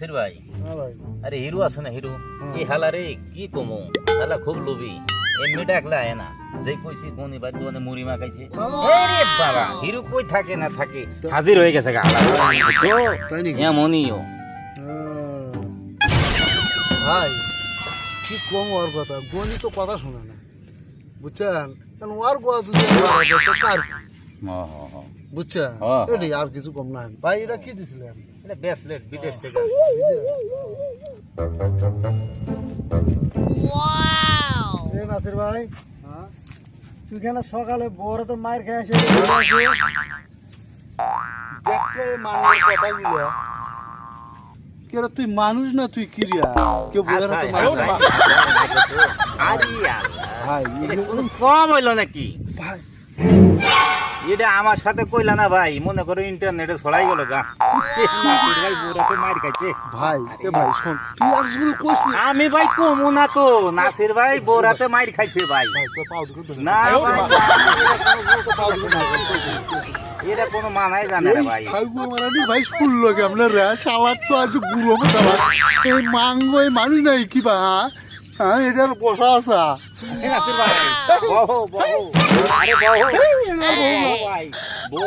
সির ভাই? হ্যাঁ আরে হিরো আছে না হিরো? এই হালা রে কি কমু? হালা খুব লোভী। এমনি ডাকলে আয় না। যে কইছি কোনি বাদ দোকানে মুড়ি মাখাইছে। আরে বাবা হিরো কই থাকে না থাকে? হাজির হয়ে গেছে গা। এমনইও। ভাই কি কম ওর কথা? গণি তো কথা শোনে না। বুঝছেন? কেন ওর গোয়া যদি কার কি? বুঝছেন হ্যাঁ, হ্যাঁ। আর কিছু কম নাই। ভাই এটা কি দিছিলেন এটা ব্রেসলেট বিদেশ থেকে। নাসির ভাই হ্যাঁ? তুই কেন সকালে বড় তো মায়ের খেয়ে কথা দিল। কেন তুই মানুষ না তুই ক্রিয়া? কেউ বোঝে না মানুষ আরে ভাই কম হইল নাকি? ভাই। এটা আমার সাথে কইলা না ভাই মনে করো ইন্টারনেটে ছড়াই গেল গা। মার খাইছে ভাই এ ভাই শোন তুই আর কিছু কইস না। আমি ভাই কমু না তো নাসির ভাই বোরাতে মার খাইছে ভাই। ভাই তো পাউডার না। এটা কোনো মানাই জানে না ভাই। মানে ভাই শুনলো কেমন রে? তো আজ এই মাঙ্গো এই মানুষ নাই কি বা? হ্যাঁ এটার বসা আসা এ নাসির ভাই বহো বহো। আরে বহো। Hey. bunga.